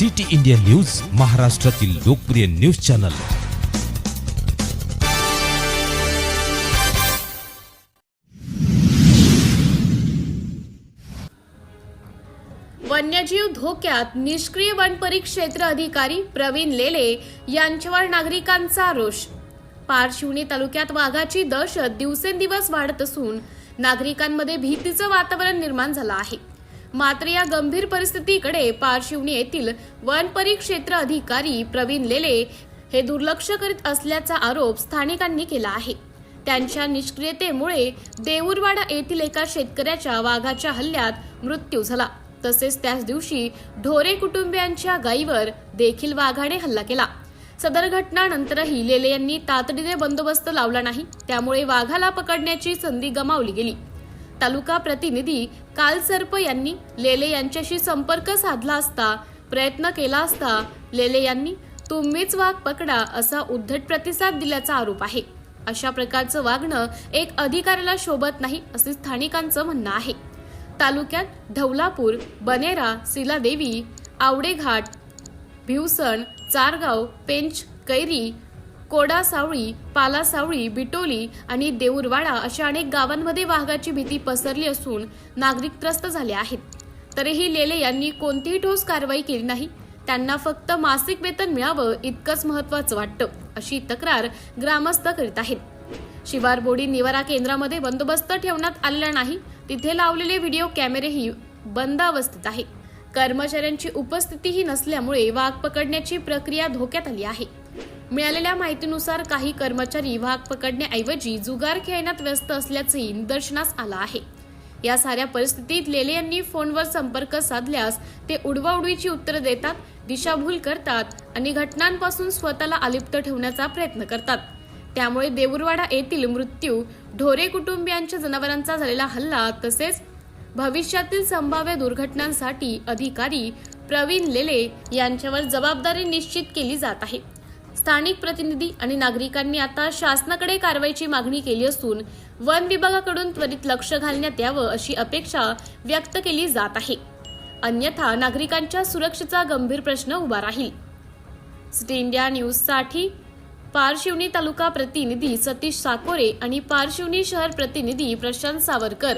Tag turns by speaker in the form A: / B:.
A: City India news महाराष्ट्रातील लोकप्रिय news channel.
B: वन्यजीव धोक्यात निष्क्रिय वनपरिक्षेत्र अधिकारी प्रवीण लेले यांच्यावर नागरिकांचा रोष पारशिवनी तालुक्यात वाघाची दहशत दिवसेंदिवस वाढत असून नागरिकांमध्ये भीतीचं वातावरण निर्माण झालं आहे. मात्र या गंभीर परिस्थितीकडे पारशिवनी येथील वन परिक्षेत्र अधिकारी प्रवीण लेले हे दुर्लक्ष करीत असल्याचा आरोप स्थानिकांनी केला आहे. त्यांच्या निष्क्रियतेमुळे देऊरवाडा येथील एका शेतकऱ्याच्या वाघाच्या हल्ल्यात मृत्यू झाला. तसेच त्याच दिवशी ढोरे कुटुंबियांच्या गायीवर देखील वाघाने हल्ला केला. सदर घटनानंतरही लेले यांनी तातडीने बंदोबस्त लावला नाही. त्यामुळे वाघाला पकडण्याची संधी गमावली गेली. तालुका प्रतिनिधी कालसर्प यांनी लेले यांच्याशी संपर्क साधला असता प्रयत्न केला असता लेले यांनी तुम्हीच वाघ पकडा असा उद्धट प्रतिसाद दिल्याचा आरोप आहे. अशा प्रकारचं वागणं एक अधिकाऱ्याला शोभत नाही असे स्थानिकांचं म्हणणं आहे. तालुक्यात ढवलापूर बनेरा सिलादेवी आवडेघाट भिवसण चारगाव पेंच कैरी कोडा सावळी पाला पालासावळी बिटोली आणि देऊरवाडा अशा अनेक गावांमध्ये वाघाची भीती पसरली असून नागरिक त्रस्त झाले आहेत. तरीही लेले यांनी कोणतीही ठोस कारवाई केली नाही. त्यांना फक्त मासिक वेतन मिळावं इतकंच महत्वाचं वाटतं अशी तक्रार ग्रामस्थ करीत आहेत. शिवारबोडी निवारा केंद्रामध्ये बंदोबस्त ठेवण्यात आलेला नाही. तिथे लावलेले व्हिडिओ कॅमेरेही बंद अवस्थेत आहे. कर्मचाऱ्यांची उपस्थितीही नसल्यामुळे वाघ पकडण्याची प्रक्रिया धोक्यात आली आहे. मिळालेल्या माहितीनुसार काही कर्मचारी वाघ पकडण्याऐवजी जुगार खेळण्यात व्यस्त असल्याचंही निदर्शनास आलं आहे. या साऱ्या परिस्थितीत लेले यांनी फोनवर संपर्क साधल्यास ते उडवाउडवीची उत्तरं देतात दिशाभूल करतात आणि घटनांपासून स्वतःला अलिप्त ठेवण्याचा प्रयत्न करतात. त्यामुळे देऊरवाडा येथील मृत्यू ढोरे कुटुंबियांच्या जनावरांचा झालेला हल्ला तसेच भविष्यातील संभाव्य दुर्घटनांसाठी अधिकारी प्रवीण लेले यांच्यावर जबाबदारी निश्चित केली जात आहे. स्थानिक प्रतिनिधी आणि नागरिकांनी आता शासनाकडे कारवाईची मागणी केली असून वन विभागाकडून त्वरित लक्ष घालण्यात यावं अशी अपेक्षा व्यक्त केली जात आहे. अन्यथा नागरिकांच्या सुरक्षेचा गंभीर प्रश्न उभा राहील. सिटी इंडिया न्यूजसाठी पारशिवनी तालुका प्रतिनिधी सतीश साकोरे आणि पारशिवनी शहर प्रतिनिधी प्रशांत सावरकर.